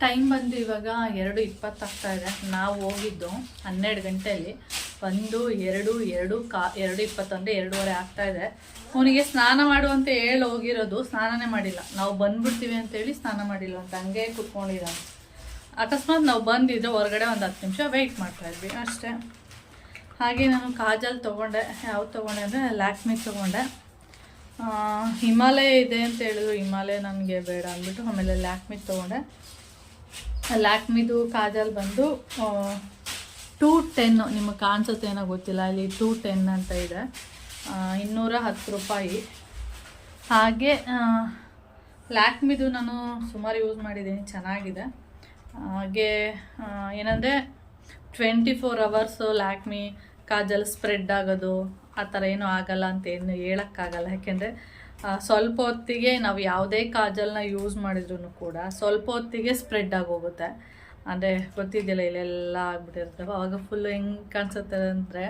Time ಬಂದು ಇವಾಗ ಎರಡು ಇಪ್ಪತ್ತಾಗ್ತಾ ಇದೆ. ನಾವು ಹೋಗಿದ್ದು ಹನ್ನೆರಡು ಗಂಟೆಯಲ್ಲಿ. ಒಂದು, ಎರಡು ಎರಡು, ಕಾ, ಎರಡು ಇಪ್ಪತ್ತೊಂದು ಎರಡೂವರೆ ಆಗ್ತಾ ಇದೆ. ಅವನಿಗೆ ಸ್ನಾನ ಮಾಡುವಂತ ಹೇಳಿ ಹೋಗಿರೋದು, ಸ್ನಾನನೇ ಮಾಡಿಲ್ಲ. ನಾವು ಬಂದ್ಬಿಡ್ತೀವಿ ಅಂತೇಳಿ ಸ್ನಾನ ಮಾಡಿಲ್ಲ ಅಂತ ಹಂಗೆ ಕುತ್ಕೊಂಡಿದ್ದಾನೆ ಅಕಸ್ಮಾತ್ ನಾವು ಬಂದಿದ್ರೆ ಹೊರಗಡೆ ಒಂದು ಹತ್ತು ನಿಮಿಷ ವೆಯ್ಟ್ ಮಾಡ್ತಾ ಇದ್ವಿ. ಅಷ್ಟೇ. ಹಾಗೆ ನಾನು ಕಾಜಲ್ ತೊಗೊಂಡೆ. ಯಾವ್ದು ತೊಗೊಂಡೆ ಅಂದರೆ ಲ್ಯಾಕ್ಮಿ ತೊಗೊಂಡೆ. ಹಿಮಾಲಯ ಇದೆ ಅಂತ ಹೇಳಿದ್ರು. ಹಿಮಾಲಯ ನನಗೆ ಬೇಡ ಅಂದ್ಬಿಟ್ಟು ಆಮೇಲೆ ಲ್ಯಾಕ್ಮಿ ತೊಗೊಂಡೆ. ಲ್ಯಾಕ್ಮಿದು ಕಾಜಲ್ ಬಂದು ಟೂ ಟೆನ್ ನಿಮಗೆ ಕಾಣಿಸುತ್ತೆ ಏನೋ ಗೊತ್ತಿಲ್ಲ, ಇಲ್ಲಿ ಟೂ ಟೆನ್ ಅಂತ ಇದೆ. ಇನ್ನೂರ ಹತ್ತು ರೂಪಾಯಿ. ಹಾಗೆ ಲ್ಯಾಕ್ಮಿದು ನಾನು ಸುಮಾರು ಯೂಸ್ ಮಾಡಿದ್ದೀನಿ, ಚೆನ್ನಾಗಿದೆ. ಹಾಗೆ ಏನಂದರೆ twenty four hours Lakme kajal spread ಆಗೋದು, ಆ ಥರ ಏನೂ ಆಗಲ್ಲ ಅಂತ ಏನು ಹೇಳೋಕ್ಕಾಗಲ್ಲ. ಯಾಕೆಂದರೆ ಸ್ವಲ್ಪ ಹೊತ್ತಿಗೆ ನಾವು ಯಾವುದೇ ಕಾಜಲ್ನ ಯೂಸ್ ಮಾಡಿದ್ರು ಕೂಡ ಸ್ವಲ್ಪ ಹೊತ್ತಿಗೆ ಸ್ಪ್ರೆಡ್ ಆಗೋಗುತ್ತೆ. ಅಂದರೆ ಗೊತ್ತಿದ್ದಿಲ್ಲ ಇಲ್ಲೆಲ್ಲ ಆಗ್ಬಿಟ್ಟಿರ್ತವೆ. ಆವಾಗ ಫುಲ್ ಹೆಂಗೆ ಕಾಣಿಸುತ್ತೆ ಅಂದರೆ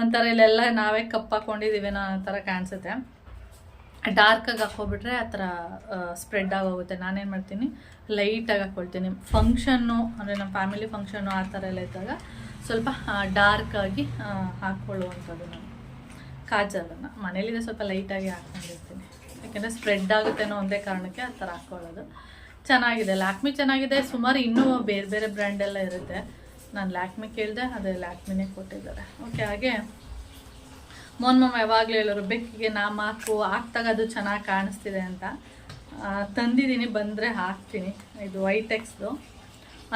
ಒಂಥರ ಇಲ್ಲೆಲ್ಲ ನಾವೇ ಕಪ್ ಹಾಕ್ಕೊಂಡಿದ್ದೀವೇನೋ ಅನ್ನೋ ಥರ ಕಾಣಿಸುತ್ತೆ. ಡಾರ್ಕಾಗಿ ಹಾಕ್ಕೊಬಿಟ್ರೆ ಆ ಥರ ಸ್ಪ್ರೆಡ್ ಆಗೋಗುತ್ತೆ. ನಾನೇನು ಮಾಡ್ತೀನಿ? ಲೈಟಾಗಿ ಹಾಕ್ಕೊಳ್ತೀನಿ. ಫಂಕ್ಷನ್ನು ಅಂದರೆ ನಮ್ಮ ಫ್ಯಾಮಿಲಿ ಫಂಕ್ಷನ್ನು ಆ ಥರ ಎಲ್ಲ ಇದ್ದಾಗ ಸ್ವಲ್ಪ ಡಾರ್ಕಾಗಿ ಹಾಕ್ಕೊಳ್ಳುವಂಥದ್ದು ನಾನು. ಕಾಜಲನ್ನು. ಮನೇಲಿದೆ ಸ್ವಲ್ಪ ಲೈಟಾಗಿ ಹಾಕ್ಕೊಂಡಿರ್ತೀನಿ. ಯಾಕೆಂದರೆ ಸ್ಪ್ರೆಡ್ ಆಗುತ್ತೇನೋ ಒಂದೇ ಕಾರಣಕ್ಕೆ ಆ ಥರ ಹಾಕ್ಕೊಳ್ಳೋದು ಚೆನ್ನಾಗಿದೆ. ಲ್ಯಾಕ್ಮಿ ಚೆನ್ನಾಗಿದೆ. ಸುಮಾರು ಇನ್ನೂ ಬೇರೆ ಬೇರೆ ಬ್ರ್ಯಾಂಡ್ ಎಲ್ಲ ಇರುತ್ತೆ. ನಾನು ಲ್ಯಾಕ್ಮಿ ಕೇಳಿದೆ, ಅದೇ ಲ್ಯಾಕ್ಮಿನೇ ಕೊಟ್ಟಿದ್ದಾರೆ. ಓಕೆ ಹಾಗೆ ಮೋನ್ ಮಮ್ಮ ಯಾವಾಗಲೂ ಹೇಳೋರು, ಬೆಕ್ಕಿಗೆ ನಾ ಮಾಕು, ಹಾಕ್ದಾಗ ಅದು ಚೆನ್ನಾಗಿ ಕಾಣಿಸ್ತಿದೆ ಅಂತ. ತಂದಿದ್ದೀನಿ, ಬಂದರೆ ಹಾಕ್ತೀನಿ. ಇದು ವೈಟೆಕ್ಸ್ದು.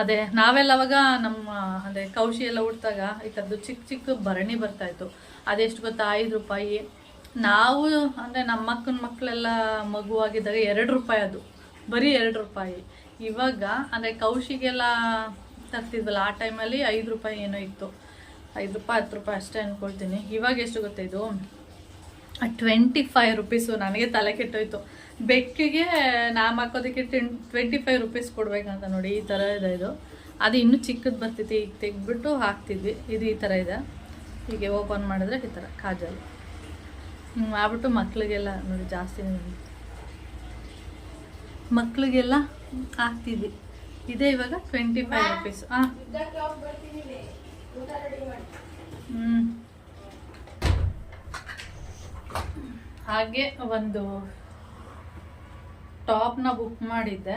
ಅದೇ, ನಾವೆಲ್ಲ ಅವಾಗ ನಮ್ಮ, ಅದೇ ಕೌಶಿ ಎಲ್ಲ ಉಡ್ತಾಗ ಈ ಥರದ್ದು ಚಿಕ್ಕ ಚಿಕ್ಕ ಭರಣಿ ಬರ್ತಾಯಿತ್ತು ಅದೆಷ್ಟು ಗೊತ್ತಾ? ಐದು ರೂಪಾಯಿ. ನಾವು, ಅಂದರೆ ನಮ್ಮ ಅಕ್ಕನ ಮಕ್ಕಳೆಲ್ಲ ಮಗುವಾಗಿದ್ದಾಗ ಎರಡು ರೂಪಾಯಿ ಅದು. ಬರೀ ಎರಡು ರೂಪಾಯಿ. ಇವಾಗ, ಅಂದರೆ ಕೌಶಿಗೆಲ್ಲ ತರ್ತಿದ್ವಲ್ಲ, ಆ ಟೈಮಲ್ಲಿ ಐದು ರೂಪಾಯಿ ಏನೋ ಇತ್ತು. ಐದು ರೂಪಾಯಿ, ಹತ್ತು ರೂಪಾಯಿ ಅಷ್ಟೇ ಅಂದ್ಕೊಳ್ತೀನಿ ಇವಾಗ ಎಷ್ಟು ಗೊತ್ತಾ ಇದು? ಟ್ವೆಂಟಿ ಫೈವ್ ರುಪೀಸು ನನಗೆ ತಲೆ ಕೆಟ್ಟೋಯ್ತು. ಬೆಕ್ಕಿಗೆ ನಾ ಹಾಕೋದಕ್ಕೆ ಟೆನ್ ಟ್ವೆಂಟಿ ಫೈವ್ ರುಪೀಸ್ ಕೊಡಬೇಕಂತ ನೋಡಿ, ಈ ಥರ ಇದೆ ಇದು. ಅದು ಇನ್ನೂ ಚಿಕ್ಕದು ಬರ್ತೈತಿ ಈಗ ತೆಗೆದ್ಬಿಟ್ಟು ಹಾಕ್ತಿದ್ವಿ. ಇದು ಈ ಥರ ಇದೆ. ಹೀಗೆ ಓಪನ್ ಮಾಡಿದ್ರೆ ಈ ಥರ, ಕಾಜಲ್. ಹಿಂಗೆ ಮಾಡ್ಬಿಟ್ಟು ಮಕ್ಳಿಗೆಲ್ಲ ನೋಡಿ ಜಾಸ್ತಿ ಮಕ್ಳಿಗೆಲ್ಲ ಹಾಕ್ತಿದ್ವಿ. ಇದೆ ಇವಾಗ ಟ್ವೆಂಟಿ ಫೈವ್ ರುಪೀಸ್ ಹಾಂ ಹ್ಞೂ ಹಾಗೆ ಒಂದು ಟಾಪ್ನ ಬುಕ್ ಮಾಡಿದ್ದೆ.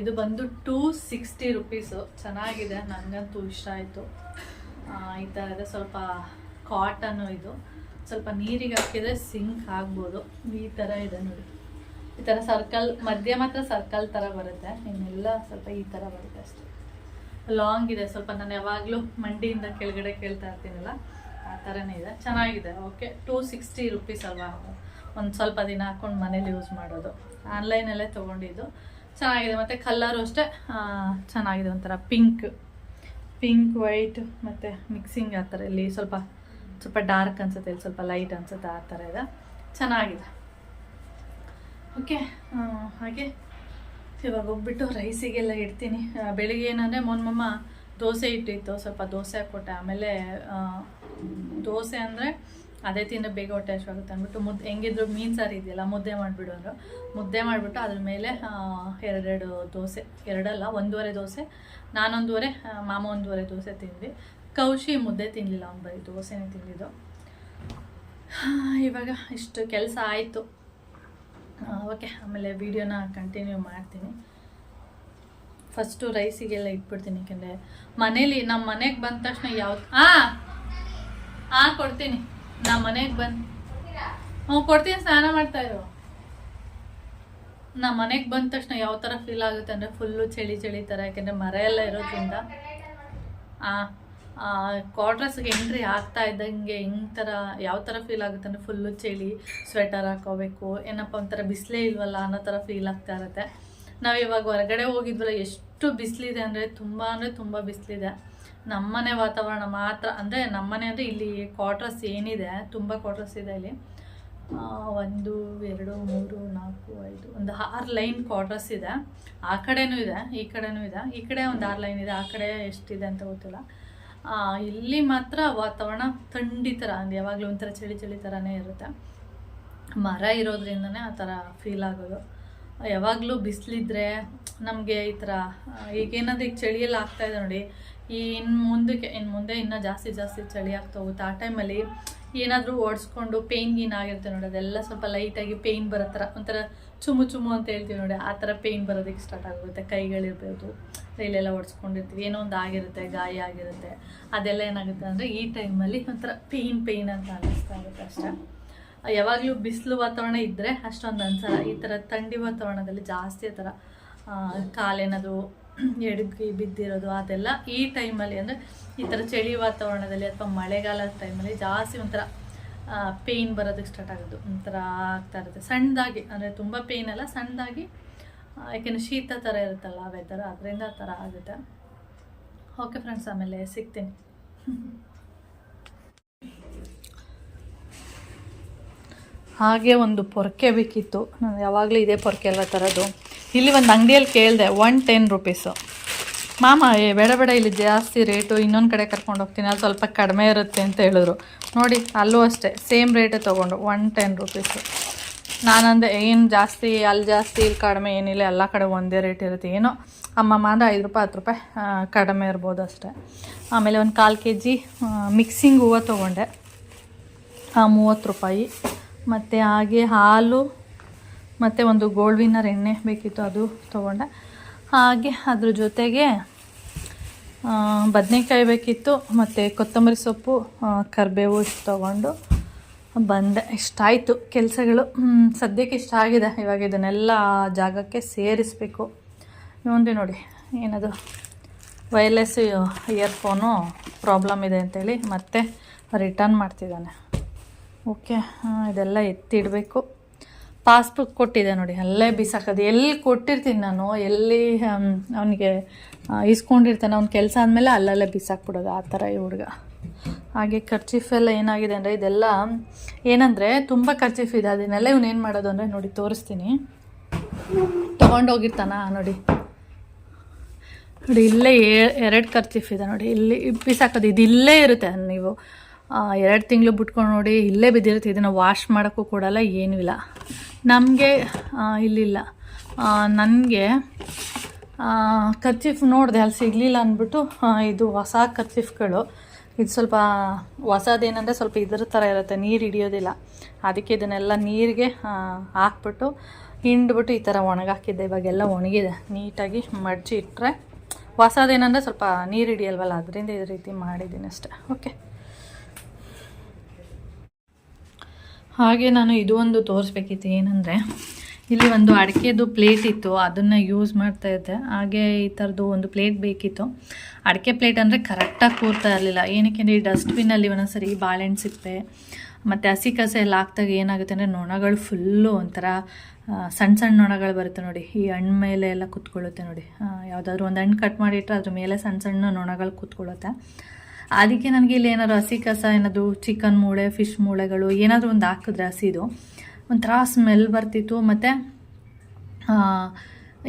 ಇದು ಬಂದು ಟೂ ಸಿಕ್ಸ್ಟಿ ರುಪೀಸು ಚೆನ್ನಾಗಿದೆ ನನಗಂತೂ ಇಷ್ಟ ಆಯಿತು. ಈ ಥರ ಇದೆ ಸ್ವಲ್ಪ ಕಾಟನ್ನು ಇದು. ಸ್ವಲ್ಪ ನೀರಿಗೆ ಹಾಕಿದರೆ ಸಿಂಕ್ ಆಗ್ಬೋದು. ಈ ಥರ ಇದೆ ನೋಡಿ. ಈ ಥರ ಸರ್ಕಲ್ ಮಧ್ಯ ಮಾತ್ರ ಸರ್ಕಲ್ ಥರ ಬರುತ್ತೆ. ಇನ್ನೆಲ್ಲ ಸ್ವಲ್ಪ ಈ ಥರ ಬರುತ್ತೆ ಅಷ್ಟೇ. ಲಾಂಗ್ ಇದೆ. ಸ್ವಲ್ಪ ನಾನು ಯಾವಾಗಲೂ ಮಂಡಿಯಿಂದ ಕೆಳಗಡೆ ಕೇಳ್ತಾ ಇರ್ತೀನಲ್ಲ, ಆ ಥರನೇ ಇದೆ. ಚೆನ್ನಾಗಿದೆ. ಓಕೆ ಟೂ ಸಿಕ್ಸ್ಟಿ ರುಪೀಸ್ ಅಲ್ವಾ? ಒಂದು ಸ್ವಲ್ಪ ದಿನ ಹಾಕ್ಕೊಂಡು ಮನೇಲಿ ಯೂಸ್ ಮಾಡೋದು. ಆನ್ಲೈನಲ್ಲೇ ತೊಗೊಂಡಿದ್ದು. ಚೆನ್ನಾಗಿದೆ. ಮತ್ತು ಕಲ್ಲರು ಅಷ್ಟೇ ಚೆನ್ನಾಗಿದೆ ಒಂಥರ ಪಿಂಕ್ ಪಿಂಕ್ ವೈಟ್ ಮತ್ತು ಮಿಕ್ಸಿಂಗ್ ಆ ಥರ ಇಲ್ಲಿ ಸ್ವಲ್ಪ ಸ್ವಲ್ಪ ಡಾರ್ಕ್ ಅನ್ಸುತ್ತೆ, ಇಲ್ಲಿ ಸ್ವಲ್ಪ ಲೈಟ್ ಅನ್ಸುತ್ತೆ, ಆ ಥರ ಇದೆ. ಚೆನ್ನಾಗಿದೆ. ಓಕೆ ಹಾಗೆ. ಇವಾಗ ಹೋಗ್ಬಿಟ್ಟು ರೈಸಿಗೆಲ್ಲ ಇಡ್ತೀನಿ. ಬೆಳಿಗ್ಗೆ ಏನಂದರೆ ಮೊನ್ಮಮ್ಮ ದೋಸೆ ಇಟ್ಟಿತ್ತು, ಸ್ವಲ್ಪ ದೋಸೆ ಹಾಕ್ಕೊಟ್ಟೆ ಆಮೇಲೆ ದೋಸೆ ಅಂದರೆ ಅದೇ ತಿಂದು ಬೇಗ ಹೊಟ್ಟೆ ಹಶ್ವಾಗುತ್ತೆ ಅಂದ್ಬಿಟ್ಟು ಮುದ್ದೆ, ಹೆಂಗಿದ್ರು ಮೀನು ಸಾರು ಇದೆಯಲ್ಲ, ಮುದ್ದೆ ಮಾಡಿಬಿಡು ಅಂದರು. ಮುದ್ದೆ ಮಾಡಿಬಿಟ್ಟು ಅದ್ರ ಮೇಲೆ ಎರಡೆರಡು ದೋಸೆ, ಎರಡಲ್ಲ, ಒಂದೂವರೆ ದೋಸೆ. ನಾನೊಂದೂವರೆ ಮಾಮ ಒಂದೂವರೆ ದೋಸೆ ತಿಂದ್ವಿ. ಕೌಶಿ ಮುದ್ದೆ ತಿನ್ನಲಿಲ್ಲ ಅವ್ನು ಬರೀ ದೋಸೆನೆ ತಿಂದಿದ್ದು. ಇವಾಗ ಇಷ್ಟು ಕೆಲಸ ಆಯಿತು. ಓಕೆ, ಆಮೇಲೆ ವೀಡಿಯೋನ ಕಂಟಿನ್ಯೂ ಮಾಡ್ತೀನಿ. ಫಸ್ಟು ರೈಸಿಗೆಲ್ಲ ಇಟ್ಬಿಡ್ತೀನಿ, ಯಾಕೆಂದರೆ ಮನೇಲಿ ನಮ್ಮ ಮನೆಗೆ ಬಂದ ತಕ್ಷಣ ಯಾವ್ದು ಹಾಂ ಹಾಂ ಕೊಡ್ತೀನಿ. ನಮ್ಮ ಮನೆಗೆ ಬಂದು ಹ್ಞೂ, ಕೊಡ್ತೀನಿ, ಸ್ನಾನ ಮಾಡ್ತಾ ಇರು. ನಮ್ಮ ಮನೆಗೆ ಬಂದ ತಕ್ಷಣ ಯಾವ ಥರ ಫೀಲ್ ಆಗುತ್ತೆ ಅಂದರೆ ಫುಲ್ಲು ಚಳಿ ಚಳಿ ಥರ ಯಾಕೆಂದರೆ ಮರ ಎಲ್ಲ ಇರೋದ್ರಿಂದ. ಕ್ವಾರ್ಟರ್ಸ್ಗೆ ಎಂಟ್ರಿ ಆಗ್ತಾ ಇದ್ದಂಗೆ ಹೆಂಗೆ ಥರ ಯಾವ ಥರ ಫೀಲ್ ಆಗುತ್ತೆ ಅಂದರೆ ಫುಲ್ಲು ಚಳಿ ಸ್ವೆಟರ್ ಹಾಕೋಬೇಕು, ಏನಪ್ಪ ಒಂಥರ ಬಿಸಿಲೇ ಇಲ್ವಲ್ಲ ಅನ್ನೋ ಥರ ಫೀಲ್ ಆಗ್ತಾ ಇರುತ್ತೆ. ನಾವು ಇವಾಗ ಹೊರಗಡೆ ಹೋಗಿದ್ವಲ್ಲ, ಎಷ್ಟು ಬಿಸಿಲಿದೆ ಅಂದರೆ ತುಂಬ ಅಂದರೆ ತುಂಬ ಬಿಸಿಲಿದೆ. ನಮ್ಮನೆ ವಾತಾವರಣ ಮಾತ್ರ, ಅಂದರೆ ನಮ್ಮನೆ ಅಂದರೆ ಇಲ್ಲಿ ಕ್ವಾರ್ಟರ್ಸ್ ಏನಿದೆ, ತುಂಬ ಕ್ವಾರ್ಟರ್ಸ್ ಇದೆ ಇಲ್ಲಿ. ಒಂದು, ಎರಡು, ಮೂರು, ನಾಲ್ಕು, ಐದು, ಒಂದು ಆರು ಲೈನ್ ಕ್ವಾರ್ಟರ್ಸ್ ಇದೆ. ಆ ಕಡೆನೂ ಇದೆ, ಈ ಕಡೆನೂ ಇದೆ. ಈ ಕಡೆ ಒಂದು ಆರು ಲೈನ್ ಇದೆ. ಆ ಕಡೆ ಎಷ್ಟಿದೆ ಅಂತ ಗೊತ್ತಿಲ್ಲ. ಇಲ್ಲಿ ಮಾತ್ರ ವಾತಾವರಣ ಥಂಡಿ ಥರ ಅಂದರೆ ಯಾವಾಗಲೂ ಒಂಥರ ಚಳಿ ಚಳಿ ಥರನೇ ಇರುತ್ತೆ. ಮರ ಇರೋದ್ರಿಂದನೇ ಆ ಥರ ಫೀಲ್ ಆಗೋದು. ಯಾವಾಗಲೂ ಬಿಸಿಲಿದ್ರೆ ನಮಗೆ ಈ ಥರ ಈಗ ಏನಾದರೂ ಈಗ ಚಳಿಯೆಲ್ಲ ಆಗ್ತಾ ಇದೆ ನೋಡಿ, ಈ ಇನ್ನು ಮುಂದಕ್ಕೆ ಇನ್ನು ಮುಂದೆ ಇನ್ನೂ ಜಾಸ್ತಿ ಜಾಸ್ತಿ ಚಳಿ ಆಗ್ತಾ ಹೋಗುತ್ತೆ. ಆ ಟೈಮಲ್ಲಿ ಏನಾದರೂ ಓಡಿಸ್ಕೊಂಡು ಪೇಯ್ನ್ ಗೀನ್ ಆಗಿರುತ್ತೆ ನೋಡಿ, ಅದೆಲ್ಲ ಸ್ವಲ್ಪ ಲೈಟಾಗಿ ಪೇಯ್ನ್ ಬರೋ ಥರ, ಒಂಥರ ಚುಮು ಚುಮು ಅಂತ ಹೇಳ್ತೀವಿ ನೋಡಿ, ಆ ಥರ ಪೇಯ್ನ್ ಬರೋದಕ್ಕೆ ಸ್ಟಾರ್ಟ್ ಆಗುತ್ತೆ, ಕೈಗಳಿರ್ಬೋದು, ರೈಲೆಲ್ಲ ಓಡಿಸ್ಕೊಂಡಿರ್ತೀವಿ, ಏನೋ ಒಂದು ಆಗಿರುತ್ತೆ, ಗಾಯ ಆಗಿರುತ್ತೆ, ಅದೆಲ್ಲ ಏನಾಗುತ್ತೆ ಅಂದರೆ ಈ ಟೈಮಲ್ಲಿ ಒಂಥರ ಪೇಯ್ನ್ ಪೇಯ್ನ್ ಅಂತ ಅನ್ನಿಸ್ತಾ ಇರುತ್ತೆ ಅಷ್ಟೇ. ಯಾವಾಗಲೂ ಬಿಸಿಲು ವಾತಾವರಣ ಇದ್ದರೆ ಅಷ್ಟೊಂದು ಅನ್ಸಲ್ಲ, ಈ ಥರ ಥಂಡಿ ವಾತಾವರಣದಲ್ಲಿ ಜಾಸ್ತಿ ಆ ಥರ ಕಾಲೇನಾದ್ರು ಎಡಗಿ ಬಿದ್ದಿರೋದು ಅದೆಲ್ಲ ಈ ಟೈಮಲ್ಲಿ ಅಂದರೆ ಈ ಥರ ಚಳಿ ವಾತಾವರಣದಲ್ಲಿ ಅಥವಾ ಮಳೆಗಾಲದ ಟೈಮಲ್ಲಿ ಜಾಸ್ತಿ ಒಂಥರ ಪೇಯ್ನ್ ಬರೋದಕ್ಕೆ ಸ್ಟಾರ್ಟ್ ಆಗೋದು. ಒಂಥರ ಆಗ್ತಾ ಇರುತ್ತೆ. ಸಣ್ಣದಾಗಿ, ಅಂದರೆ ತುಂಬ ಪೇಯ್ನ್ ಅಲ್ಲ, ಸಣ್ಣದಾಗಿ ಯಾಕೆಂದರೆ ಶೀತ ಥರ ಇರುತ್ತಲ್ಲ ವೆದರ್ ಅದರಿಂದ ಆ ಥರ ಆಗುತ್ತೆ. ಓಕೆ ಫ್ರೆಂಡ್ಸ್ ಆಮೇಲೆ ಸಿಗ್ತೀನಿ. ಹಾಗೆ ಒಂದು ಪೊರ್ಕೆ ಬೇಕಿತ್ತು. ನಾನು ಯಾವಾಗಲೂ ಇದೇ ಪೊರ್ಕೆ ಎಲ್ಲ ತರೋದು. ಇಲ್ಲಿ ಒಂದು ಅಂಗಡಿಯಲ್ಲಿ ಕೇಳಿದೆ ಒನ್ ಟೆನ್ ರುಪೀಸು ಮಾಮ, ಏ, ಬೇಡ ಬೇಡ, ಇಲ್ಲಿ ಜಾಸ್ತಿ ರೇಟು ಇನ್ನೊಂದು ಕಡೆ ಕರ್ಕೊಂಡು ಹೋಗ್ತೀನಿ ಅಲ್ಲಿ ಸ್ವಲ್ಪ ಕಡಿಮೆ ಇರುತ್ತೆ ಅಂತ ಹೇಳಿದ್ರು. ನೋಡಿ, ಅಲ್ಲೂ ಅಷ್ಟೇ ಸೇಮ್ ರೇಟೇ ತೊಗೊಂಡು ಒನ್ ಟೆನ್ ರುಪೀಸು ನಾನಂದೆ, ಏನು ಜಾಸ್ತಿ, ಅಲ್ಲಿ ಜಾಸ್ತಿ, ಇಲ್ಲಿ ಕಡಿಮೆ, ಏನಿಲ್ಲ, ಎಲ್ಲ ಕಡೆ ಒಂದೇ ರೇಟ್ ಇರುತ್ತೆ. ಏನೋ ಅಮ್ಮಮ್ಮ ಅಂದರೆ ಐದು ರೂಪಾಯಿ, ಹತ್ತು ರೂಪಾಯಿ ಕಡಿಮೆ ಇರ್ಬೋದು ಅಷ್ಟೇ. ಆಮೇಲೆ ಒಂದು ಕಾಲು ಕೆ ಜಿ ಮಿಕ್ಸಿಂಗ್ ಹೂವು ತೊಗೊಂಡೆ. ಮೂವತ್ತು ರೂಪಾಯಿ. ಮತ್ತು ಹಾಗೆ ಹಾಲು ಮತ್ತು ಒಂದು ಗೋಲ್ಡ್ ವಿನ್ನರ್ ಎಣ್ಣೆ ಬೇಕಿತ್ತು ಅದು ತೊಗೊಂಡೆ. ಹಾಗೆ ಅದ್ರ ಜೊತೆಗೆ ಬದನೆಕಾಯಿ ಬೇಕಿತ್ತು, ಮತ್ತು ಕೊತ್ತಂಬರಿ ಸೊಪ್ಪು ಕರಿಬೇವು ಇಷ್ಟು ತೊಗೊಂಡು ಬಂದೆ. ಇಷ್ಟಾಯಿತು ಕೆಲಸಗಳು. ಸದ್ಯಕ್ಕೆ ಇಷ್ಟ ಆಗಿದೆ. ಇವಾಗ ಇದನ್ನೆಲ್ಲ ಜಾಗಕ್ಕೆ ಸೇರಿಸಬೇಕು. ನೋಡಿ ನೋಡಿ, ಏನದು? ವೈರ್ಲೆಸ್ ಇಯರ್ಫೋನು ಪ್ರಾಬ್ಲಮ್ ಇದೆ ಅಂತೇಳಿ ಮತ್ತೆ ರಿಟರ್ನ್ ಮಾಡ್ತಿದ್ದಾನೆ. ಓಕೆ ಇದೆಲ್ಲ ಎತ್ತಿಡಬೇಕು. ಪಾಸ್ಬುಕ್ ಕೊಟ್ಟಿದೆ ನೋಡಿ, ಅಲ್ಲೇ ಬಿಸಾಕೋದು. ಎಲ್ಲಿ ಕೊಟ್ಟಿರ್ತೀನಿ ನಾನು, ಎಲ್ಲಿ ಅವನಿಗೆ ಇಸ್ಕೊಂಡಿರ್ತಾನೆ ಅವ್ನ ಕೆಲಸ ಆದಮೇಲೆ ಅಲ್ಲಲ್ಲೇ ಬಿಸಾಕ್ಬಿಡೋದು, ಆ ಥರ ಈ ಹುಡುಗ. ಹಾಗೆ ಖರ್ಚೀಫ್ ಎಲ್ಲ ಏನಾಗಿದೆ ಅಂದರೆ, ಇದೆಲ್ಲ ಏನಂದರೆ, ತುಂಬ ಖರ್ಚೀಫ್ ಇದೆ. ಅದನ್ನೆಲ್ಲ ಇವನೇನು ಮಾಡೋದು ಅಂದರೆ, ನೋಡಿ, ತೋರಿಸ್ತೀನಿ. ತೊಗೊಂಡೋಗಿರ್ತಾನ ನೋಡಿ. ನೋಡಿ, ಇಲ್ಲೇ ಎರಡು ಖರ್ಚೀಫ್ ಇದೆ ನೋಡಿ. ಇಲ್ಲಿ ಬಿಸಾಕೋದು, ಇದು ಇಲ್ಲೇ ಇರುತ್ತೆ ನೀವು. ಎರಡು ತಿಂಗಳು ಬಿಟ್ಕೊಂಡು ನೋಡಿ ಇಲ್ಲೇ ಬಿದ್ದಿರುತ್ತೆ. ಇದನ್ನು ವಾಶ್ ಮಾಡೋಕ್ಕೂ ಕೊಡಲ್ಲ, ಏನೂ ಇಲ್ಲ. ನಮಗೆ ಇಲ್ಲಿಲ್ಲ. ನನಗೆ ಕರ್ಚಿಫ್ ನೋಡಿದೆ, ಅಲ್ಲಿ ಸಿಗಲಿಲ್ಲ ಅಂದ್ಬಿಟ್ಟು ಇದು ಹೊಸ ಕರ್ಚಿಫ್ಗಳು. ಇದು ಸ್ವಲ್ಪ, ಹೊಸದೇನಂದರೆ ಸ್ವಲ್ಪ ಇದ್ರ ಥರ ಇರುತ್ತೆ, ನೀರು ಹಿಡಿಯೋದಿಲ್ಲ. ಅದಕ್ಕೆ ಇದನ್ನೆಲ್ಲ ನೀರಿಗೆ ಹಾಕ್ಬಿಟ್ಟು, ಹಿಂಡ್ಬಿಟ್ಟು ಈ ಥರ ಒಣಗಾಕಿದ್ದೆ. ಇವಾಗೆಲ್ಲ ಒಣಗಿದೆ. ನೀಟಾಗಿ ಮಡ್ಚಿ ಇಟ್ಟರೆ ಹೊಸದೇನಂದರೆ ಸ್ವಲ್ಪ ನೀರು ಹಿಡಿಯಲ್ವಲ್ಲ, ಅದರಿಂದ ಈ ರೀತಿ ಮಾಡಿದ್ದೀನಿ ಅಷ್ಟೆ. ಓಕೆ ಹಾಗೆ ನಾನು ಇದು ಒಂದು ತೋರಿಸ್ಬೇಕಿತ್ತು ಏನಂದರೆ, ಇಲ್ಲಿ ಒಂದು ಅಡಿಕೆದು ಪ್ಲೇಟ್ ಇತ್ತು, ಅದನ್ನು ಯೂಸ್ ಮಾಡ್ತಾ ಇದ್ದೆ. ಹಾಗೆ ಈ ಥರದ್ದು ಒಂದು ಪ್ಲೇಟ್ ಬೇಕಿತ್ತು. ಅಡಿಕೆ ಪ್ಲೇಟ್ ಅಂದರೆ ಕರೆಕ್ಟಾಗಿ ಕೂರ್ತಾ ಇರಲಿಲ್ಲ. ಏನಕ್ಕೆ ಅಂದರೆ ಈ ಡಸ್ಟ್ಬಿನ್ನಲ್ಲಿ ಒಂದೊಂದ್ಸರಿ ಬಾಳೆಹಣ್ಣು ಸಿಪ್ಪೆ ಮತ್ತು ಹಸಿ ಕಸ ಎಲ್ಲ ಹಾಕ್ದಾಗ ಏನಾಗುತ್ತೆ ಅಂದರೆ ನೊಣಗಳು ಫುಲ್ಲು ಒಂಥರ ಸಣ್ಣ ಸಣ್ಣ ನೊಣಗಳು ಬರುತ್ತೆ ನೋಡಿ. ಈ ಹಣ್ಣು ಮೇಲೆ ಎಲ್ಲ ಕುತ್ಕೊಳ್ಳುತ್ತೆ ನೋಡಿ. ಯಾವುದಾದ್ರೂ ಒಂದು ಹಣ್ಣು ಕಟ್ ಮಾಡಿಟ್ರೆ ಅದ್ರ ಮೇಲೆ ಸಣ್ಣ ಸಣ್ಣ ನೊಣಗಳು ಕೂತ್ಕೊಳ್ಳುತ್ತೆ. ಅದಕ್ಕೆ ನನಗೆ ಇಲ್ಲಿ ಏನಾದ್ರು ಹಸಿ ಕಸ, ಏನಾದರೂ ಚಿಕನ್ ಮೂಳೆ ಫಿಶ್ ಮೂಳೆಗಳು, ಏನಾದರೂ ಒಂದು ಹಾಕಿದ್ರೆ ಹಸಿದು, ಒಂಥರ ಸ್ಮೆಲ್ ಬರ್ತಿತ್ತು. ಮತ್ತು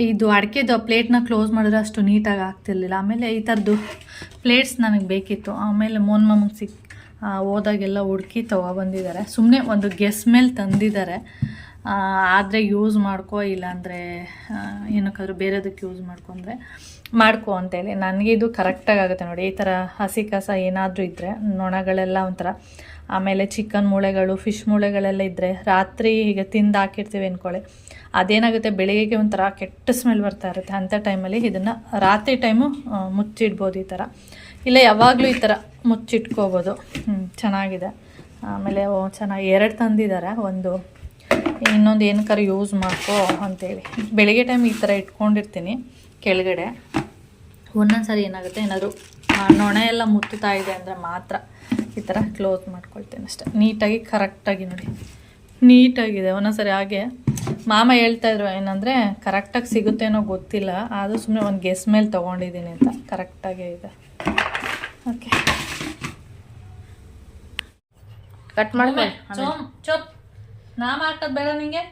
ಇದು ಅಡಿಕೆದು ಪ್ಲೇಟ್ನ ಕ್ಲೋಸ್ ಮಾಡಿದ್ರೆ ಅಷ್ಟು ನೀಟಾಗಿ ಆಗ್ತಿರ್ಲಿಲ್ಲ. ಆಮೇಲೆ ಈ ಥರದ್ದು ಪ್ಲೇಟ್ಸ್ ನನಗೆ ಬೇಕಿತ್ತು. ಆಮೇಲೆ ಮೋನ್ ಮಮ್ಮಗೆ ಸಿಕ್ ಹೋದಾಗೆಲ್ಲ ಹುಡುಕಿ ತೊಗೊಬಂದಿದ್ದಾರೆ ಸುಮ್ಮನೆ ಒಂದು ಗೆಸ್ ಮೇಲೆ ತಂದಿದ್ದಾರೆ. ಆದರೆ ಯೂಸ್ ಮಾಡ್ಕೋ, ಇಲ್ಲಾಂದರೆ ಏನಕ್ಕಾದ್ರೂ ಬೇರೆದಕ್ಕೆ ಯೂಸ್ ಮಾಡ್ಕೊಂಡ್ರೆ. ಮಾಡ್ಕೊ ಅಂತೇಳಿ ನನಗೆ ಇದು ಕರೆಕ್ಟಾಗಿ ಆಗುತ್ತೆ ನೋಡಿ. ಈ ಥರ ಹಸಿ ಕಸ ಏನಾದರೂ ಇದ್ದರೆ ನೊಣಗಳೆಲ್ಲ ಒಂಥರ ಆಮೇಲೆ ಚಿಕನ್ ಮೂಳೆಗಳು ಫಿಶ್ ಮೂಳೆಗಳೆಲ್ಲ ಇದ್ದರೆ ರಾತ್ರಿ ಹೀಗೆ ತಿಂದು ಹಾಕಿರ್ತೀವಿ ಅಂದ್ಕೊಳ್ಳಿ ಅದೇನಾಗುತ್ತೆ ಬೆಳಿಗ್ಗೆಗೆ ಒಂಥರ ಕೆಟ್ಟ ಸ್ಮೆಲ್ ಬರ್ತಾ ಇರುತ್ತೆ. ಅಂಥ ಟೈಮಲ್ಲಿ ಇದನ್ನು ರಾತ್ರಿ ಟೈಮು ಮುಚ್ಚಿಡ್ಬೋದು ಈ ಥರ ಇಲ್ಲ ಯಾವಾಗಲೂ ಈ ಥರ ಮುಚ್ಚಿಟ್ಕೋಬೋದು. ಹ್ಮ್, ಚೆನ್ನಾಗಿದೆ. ಆಮೇಲೆ ಚೆನ್ನಾಗಿ ಎರಡು ತಂದಿದ್ದಾರೆ ಒಂದು ಇನ್ನೊಂದು ಏನಕ್ಕಾರ ಯೂಸ್ ಮಾಡ್ಕೋ ಅಂತೇಳಿ ಬೆಳಿಗ್ಗೆ ಟೈಮ್ ಈ ಥರ ಇಟ್ಕೊಂಡಿರ್ತೀನಿ. ಕೆಳಗಡೆ. ಒಂದೊಂದು ಸಾರಿ ಏನಾಗುತ್ತೆ, ಏನಾದರೂ ನೊಣೆ ಎಲ್ಲ ಮುತ್ತುತ್ತಾ ಇದೆ ಅಂದರೆ ಮಾತ್ರ ಈ ಥರ ಕ್ಲೋಸ್ ಮಾಡ್ಕೊಳ್ತೇನೆ ಅಷ್ಟೆ. ನೀಟಾಗಿ ಕರೆಕ್ಟಾಗಿ ನೋಡಿ. ನೀಟಾಗಿದೆ. ಒಂದೊಂದ್ಸರಿ ಹಾಗೆ ಮಾಮ ಹೇಳ್ತಾ ಇದ್ರು ಏನಂದರೆ ಕರೆಕ್ಟಾಗಿ ಸಿಗುತ್ತೇನೋ ಗೊತ್ತಿಲ್ಲ, ಆದರೂ ಸುಮ್ಮನೆ ಒಂದು ಗೆಸ್ ಮೇಲೆ ತೊಗೊಂಡಿದ್ದೀನಿ ಅಂತ. ಕರೆಕ್ಟಾಗೇ ಇದೆ. ಓಕೆ ಕಟ್ ಚೊಪ್ ನಾ ಮಾಡ್ಕೋದು ಬೇಡ ನಿಂಗೆ.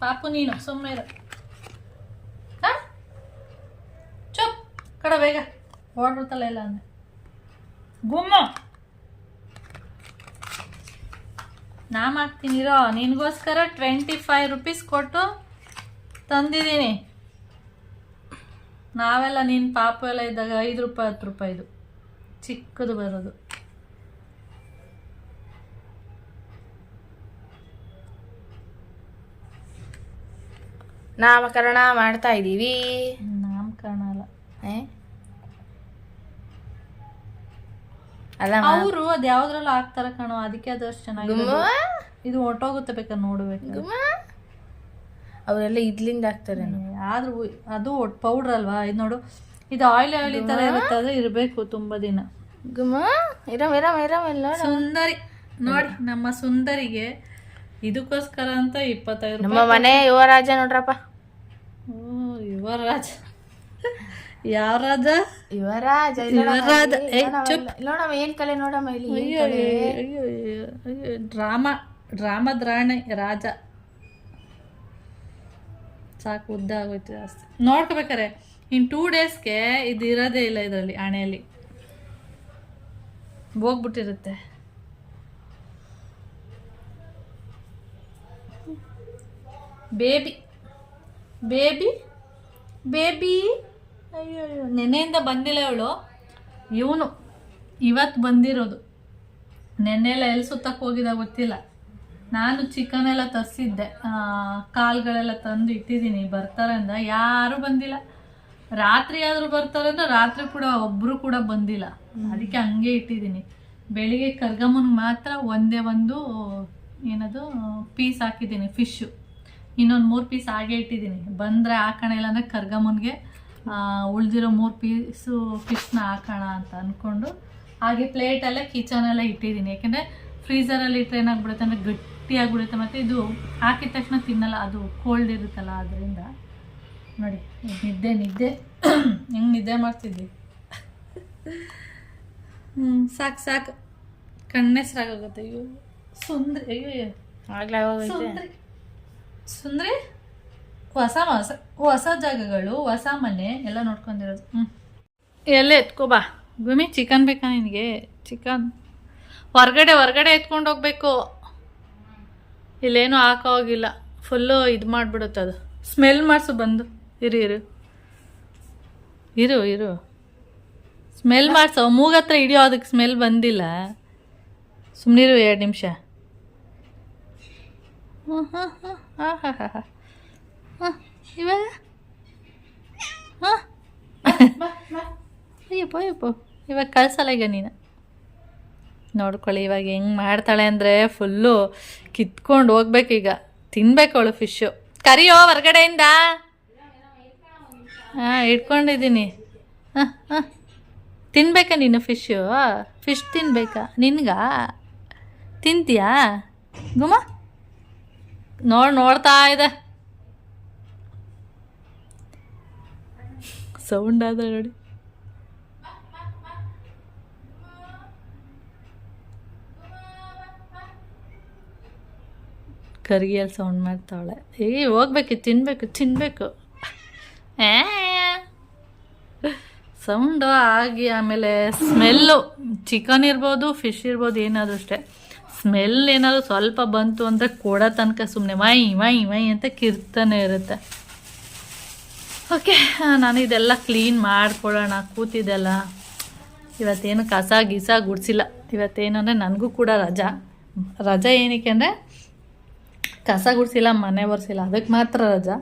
ಪಾಪು ನೀನು ಸುಮ್ಮನೆ ಇರು ಹಾ? ಚುಪ್ ಕಡ ಬೇಗ. ಓಡ್ಬಿಡ್ತಲ್ಲ ಇಲ್ಲ ಅಂದ್ರೆ. ಗುಮ್ಮ. ನಾ ಮಾಡ್ತೀನಿರೋ ನಿನಗೋಸ್ಕರ ಟ್ವೆಂಟಿ ಫೈವ್ ರುಪೀಸ್ ಕೊಟ್ಟು ತಂದಿದ್ದೀನಿ. ನಾವೆಲ್ಲ ನಿನ್ನ ಪಾಪ ಎಲ್ಲ ಇದ್ದಾಗ ಐದು ರೂಪಾಯಿ ಹತ್ತು ರೂಪಾಯಿದು ಚಿಕ್ಕದು ಬರೋದು. ನಾಮಕರಣ ಮಾಡ್ತಾ ನಾಮಕರಣ ಅಲ್ಲ ಅವರು ಅದ್ ಯಾವ್ದ್ರಲ್ಲ ಹಾಕ್ತಾರ ಕಣೋ ಅದಕ್ಕೆ ಅದು ಚೆನ್ನಾಗಿ ಇದು ಹೊಟ್ಟೋಗುತ್ತೆ ಬೇಕ ನೋಡ್ಬೇಕು. ಅವರೆಲ್ಲ ಇದ್ಲಿಂದ ಹಾಕ್ತಾರೆ ಆದ್ರೂ ಅದು ಪೌಡರ್ ಅಲ್ವಾ? ಇದು ನೋಡು. ಇದು ಆಯಿಲ್ ಆಯಿಲ್ ಈ ಥರ ಇರುತ್ತೆ ಅದು ಇರಬೇಕು ತುಂಬಾ ದಿನ. ಗುಮ್ಮ. ಇರಮ್ ಇರಮ್ ಇರಮ್ ಎಲ್ಲ ಸುಂದರಿ. ನೋಡಿ ನಮ್ಮ ಸುಂದರಿಗೆ ಇದಕ್ಕೋಸ್ಕರ ಅಂತ ಇಪ್ಪತ್ತೈದು ನಮ್ಮ ಮನೆ ಯುವರಾಜ ನೋಡ್ರಪ್ಪ. ಓ, ಯುವರಾಜ. ಯಾವ ರಾಜ ಯುವರಾಜ. ಯುವರಾಜ ಏ ಚುಪ್. ನೋಡಮ್ಮ ಏನ್ ಕಲೆ ನೋಡಮ್ಮ ಇಲ್ಲಿ ಏನ್ ಅಯ್ಯೋ ಕಲೆ? ಅಯ್ಯೋ ಅಯ್ಯೋ ಅಯ್ಯೋ ಡ್ರಾಮಾ ಡ್ರಾಮದ ರಾಣಿ ರಾಜ. ಸಾಕು ಉದ್ದ ಆಗೋಯ್ತು ಜಾಸ್ತಿ. ನೋಡ್ಕೋಬೇಕಾರೆ ಇನ್ ಟೂ ಡೇಸ್ಗೆ ಇದು ಇರೋದೇ ಇಲ್ಲ ಇದರಲ್ಲಿ ಹಣೆಯಲ್ಲಿ ಹೋಗ್ಬಿಟ್ಟಿರುತ್ತೆ. ಬೇಬಿ. ಬೇಬಿ? ಬೇಬಿ? ಅಯ್ಯೋ ಅಯ್ಯೋ ನೆನೆಯಿಂದ ಬಂದಿಲ್ಲ ಅವಳು ಇವನು ಇವತ್ತು ಬಂದಿರೋದು. ನೆನ್ನೆಲ್ಲ ಎಲ್ಲಿ ಸುತ್ತಕ್ಕೆ ಹೋಗಿದ ಗೊತ್ತಿಲ್ಲ. ನಾನು ಚಿಕನ್ ಎಲ್ಲ ತರಿಸಿದ್ದೆ ಕಾಲುಗಳೆಲ್ಲ ತಂದು ಇಟ್ಟಿದ್ದೀನಿ, ಬರ್ತಾರೆ ಅಂದ. ಯಾರೂ ಬಂದಿಲ್ಲ. ರಾತ್ರಿ ಆದರೂ ಬರ್ತಾರೆ ಅಂದ್ರೆ ರಾತ್ರಿ ಕೂಡ ಒಬ್ಬರು ಕೂಡ ಬಂದಿಲ್ಲ. ಅದಕ್ಕೆ ಹಂಗೆ ಇಟ್ಟಿದ್ದೀನಿ. ಬೆಳಿಗ್ಗೆ ಕರ್ಗಮ್ಮನಿಗೆ ಮಾತ್ರ ಒಂದೇ ಒಂದು, ಏನದು, ಪೀಸ್ ಹಾಕಿದ್ದೀನಿ ಫಿಶ್ಶು ಇನ್ನೊಂದು ಮೂರು ಪೀಸ್ ಹಾಗೆ ಇಟ್ಟಿದ್ದೀನಿ. ಬಂದರೆ ಇಲ್ಲ ಅಂದ್ರೆ ಕರ್ಗಮ್ಮನಿಗೆ ಉಳಿದಿರೋ ಮೂರು ಪೀಸು ಫಿಶ್ನ ಹಾಕೋಣ ಅಂತ ಅಂದ್ಕೊಂಡು ಹಾಗೆ ಪ್ಲೇಟಲ್ಲೇ ಕಿಚನಲ್ಲೇ ಇಟ್ಟಿದ್ದೀನಿ. ಯಾಕೆಂದರೆ ಫ್ರೀಸರಲ್ಲಿ ಇಟ್ಟರೆ ಏನಾಗ್ಬಿಡುತ್ತೆ ಅಂದರೆ ಗಟ್ಟಿಯಾಗ್ಬಿಡುತ್ತೆ ಮತ್ತು ಇದು ಹಾಕಿದ ತಕ್ಷಣ ತಿನ್ನಲ್ಲ ಅದು ಕೋಲ್ಡ್ ಇರುತ್ತಲ್ಲ ಅದರಿಂದ. ನೋಡಿ ನಿದ್ದೆ ನಿದ್ದೆ. ಹೆಂಗೆ ನಿದ್ದೆ ಮಾಡ್ತಿದ್ವಿ ಹ್ಞೂ ಸಾಕು ಸಾಕು. ಕಣ್ಣೆಸರಾಗೋಗುತ್ತೆ ಅಯ್ಯೋ ಸುಂದ್ರಿ. ಅಯ್ಯೋ ಆಗಲೇ ಸುಂದ್ರಿ. ಸುಂದ್ರಿ? ಹೊಸ ಹೊಸ ಹೊಸ ಜಾಗಗಳು, ಹೊಸ ಮನೆ ಎಲ್ಲ ನೋಡ್ಕೊಂಡಿರೋದು. ಹ್ಞೂ ಎಲ್ಲ ಎತ್ಕೋ ಬಾ. ಗುಮಿ ಚಿಕನ್ ಬೇಕಾ ನಿನಗೆ? ಚಿಕನ್ ಹೊರಗಡೆ ಹೊರಗಡೆ ಎತ್ಕೊಂಡು ಹೋಗ್ಬೇಕು. ಇಲ್ಲೇನು ಹಾಕೋ ಹೋಗಿಲ್ಲ. ಫುಲ್ಲು ಇದು ಮಾಡಿಬಿಡುತ್ತೆ ಅದು. ಸ್ಮೆಲ್ ಮಾಡಿಸು ಬಂದು. ಇರು ಇರು. ಇರು ಇರು. ಸ್ಮೆಲ್ ಮಾಡಿಸೋ. ಮೂಗತ್ರ ಹಿಡಿಯೋ ಅದಕ್ಕೆ ಸ್ಮೆಲ್ ಬಂದಿಲ್ಲ. ಸುಮ್ಮನಿರು ಎರಡು ನಿಮಿಷ. ಹಾಂ ಹಾಂ ಹಾಂ ಹಾಂ ಹಾಂ ಹಾಂ ಹಾಂ ಹಾಂ, ಇವಾಗ? ಹಾಂ ಅಯ್ಯಪ್ಪ ಅಯ್ಯಪ್ಪ ಇವಾಗ ಕಳ್ಸಲ್ಲ ಈಗ ನೀನು. ನೋಡ್ಕೊಳ್ಳಿ, ಇವಾಗ ಹೆಂಗೆ ಮಾಡ್ತಾಳೆ ಅಂದರೆ ಫುಲ್ಲು ಕಿತ್ಕೊಂಡು ಹೋಗ್ಬೇಕೀಗ ತಿನ್ಬೇಕು ಅವಳು ಫಿಶ್ಶು ಕರಿಯೋ ಹೊರ್ಗಡೆಯಿಂದ. ಹಾಂ, ಇಟ್ಕೊಂಡಿದ್ದೀನಿ. ಹಾಂ ಹಾಂ. ತಿನ್ಬೇಕಾ ನೀನು ಫಿಶ್ಶು ಫಿಶ್ ತಿನ್ಬೇಕಾ? ನಿನ್ಗ? ತಿಂತೀಯಾ? ಗುಮ್ಮ ನೋಡಿ, ನೋಡ್ತಾ ಇದೆ. ಸೌಂಡ್ ಆದ ನೋಡಿ. ಕರಿಗೆಯಲ್ಲಿ ಸೌಂಡ್ ಮಾಡ್ತಾವಳೆ. ಏ, ಹೋಗ್ಬೇಕು, ತಿನ್ಬೇಕು ತಿನ್ಬೇಕು. ಸೌಂಡು ಆಗಿ ಆಮೇಲೆ ಸ್ಮೆಲ್ಲು. ಚಿಕನ್ ಇರ್ಬೋದು, ಫಿಶ್ ಇರ್ಬೋದು, ಏನಾದರೂ ಅಷ್ಟೇ. ಸ್ಮೆಲ್ ಏನಾದರೂ ಸ್ವಲ್ಪ ಬಂತು ಅಂದರೆ ಕೊಡೋ ತನಕ ಸುಮ್ಮನೆ ಮೈ ಮೈ ಮೈ ಅಂತ ಕಿರ್ತಾನೆ ಇರುತ್ತೆ. ಓಕೆ, ನಾನು ಇದೆಲ್ಲ ಕ್ಲೀನ್ ಮಾಡ್ಕೊಳ್ಳೋಣ, ಕೂತಿದ್ದೆಲ್ಲ. ಇವತ್ತೇನು ಕಸ ಗಿಸ ಗುಡಿಸಿಲ್ಲ. ಇವತ್ತೇನಂದರೆ ನನಗೂ ಕೂಡ ರಜಾ. ರಜಾ ಏನಕ್ಕೆ ಅಂದರೆ ಕಸ ಗುಡಿಸಿಲ್ಲ, ಮನೆ ಒರೆಸಿಲ್ಲ. ಅದಕ್ಕೆ ಮಾತ್ರ ರಜಾ.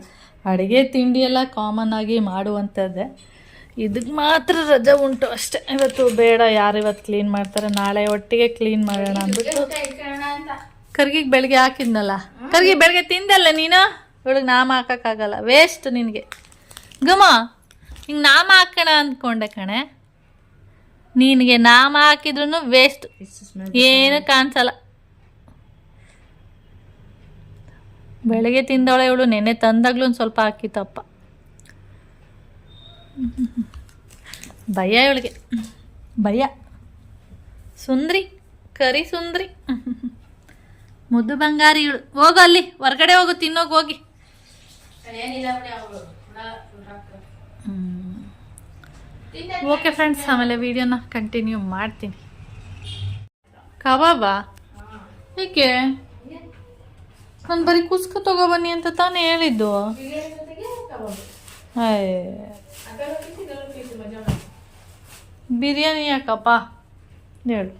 ಅಡುಗೆ, ತಿಂಡಿ ಎಲ್ಲ ಕಾಮನ್ ಆಗಿ ಮಾಡುವಂಥದ್ದೇ. ಇದಕ್ಕೆ ಮಾತ್ರ ರಜಾ ಉಂಟು ಅಷ್ಟೇ. ಇವತ್ತು ಬೇಡ, ಯಾರು ಇವತ್ತು ಕ್ಲೀನ್ ಮಾಡ್ತಾರೆ. ನಾಳೆ ಒಟ್ಟಿಗೆ ಕ್ಲೀನ್ ಮಾಡೋಣ ಅಂದ್ಬಿಟ್ಟು. ಕರ್ಗಿಗೆ ಬೆಳಗ್ಗೆ ಹಾಕಿದ್ನಲ್ಲ. ಕರ್ಗಿ ಬೆಳಗ್ಗೆ ತಿಂದಲ್ಲ ನೀನು? ಇವಳಿಗೆ ನಾಮ ಹಾಕೋಕ್ಕಾಗಲ್ಲ. ವೇಸ್ಟ್ ನಿನಗೆ. ಗಮ, ಹಿಂಗೆ ನಾಮ ಹಾಕೋಣ ಅಂದ್ಕೊಂಡೆ ಕಣೆ. ನಿನಗೆ ನಾಮ ಹಾಕಿದ್ರು ವೇಸ್ಟ್ ಏನು ಕಾಣಿಸಲ್ಲ. ಬೆಳಗ್ಗೆ ತಿಂದವಳೆ ಇವಳು ನೆನೆ ತಂದಾಗ್ಲೂ ಒಂದು ಸ್ವಲ್ಪ ಹಾಕಿತ್ತಪ್ಪ ಭಯ ಇವಳಿಗೆ. ಭಯ. ಸುಂದ್ರಿ, ಕರಿ ಸುಂದ್ರಿ. ಮುದ್ದು ಬಂಗಾರಿ ಇವಳು. ಹೋಗು ಅಲ್ಲಿ, ಹೊರಗಡೆ ಹೋಗು ತಿನ್ನೋಗಿ ಹೋಗಿ. ಓಕೆ ಫ್ರೆಂಡ್ಸ್ ಆಮೇಲೆ ವಿಡಿಯೋನ ಕಂಟಿನ್ಯೂ ಮಾಡ್ತೀನಿ. ಕಬಾಬಾ? ಏಕೆ? ನಾನು ಬರೀ ಕುಸ್ಕ ತಗೊಬನ್ನಿ ಅಂತ ತಾನೇ ಹೇಳಿದ್ದು. ಬಿರಿಯಾನಿ ಯಾಕಪ್ಪ? ಹೇಳು.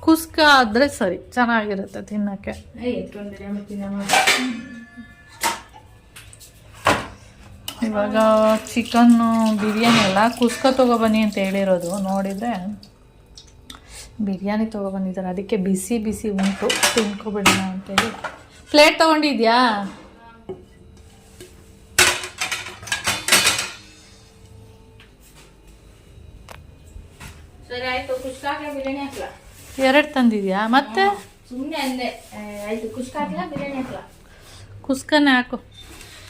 ಕುಸ್ಕ ಆದರೆ ಸರಿ ಚೆನ್ನಾಗಿರುತ್ತೆ ತಿನ್ನೋಕ್ಕೆ. ಇವಾಗ ಚಿಕನ್ನು ಬಿರಿಯಾನಿ ಎಲ್ಲ ಕುಸ್ಕ ತೊಗೊಬನ್ನಿ ಅಂತ ಹೇಳಿರೋದು. ನೋಡಿದರೆ ಬಿರಿಯಾನಿ ತೊಗೊಬಂದಿದ್ದಾರೆ. ಅದಕ್ಕೆ ಬಿಸಿ ಬಿಸಿ ಉಂಟು. ತಿನ್ಕೊಬಿಡೋಣ ಅಂತೇಳಿ ಪ್ಲೇಟ್ ತೊಗೊಂಡಿದ್ಯಾ? ಎರಡು ತಂದಿದ್ಯಾ? ಮತ್ತೆ? ಸುಮ್ಮನೆ ಕುಸ್ಕನೇ ಹಾಕು.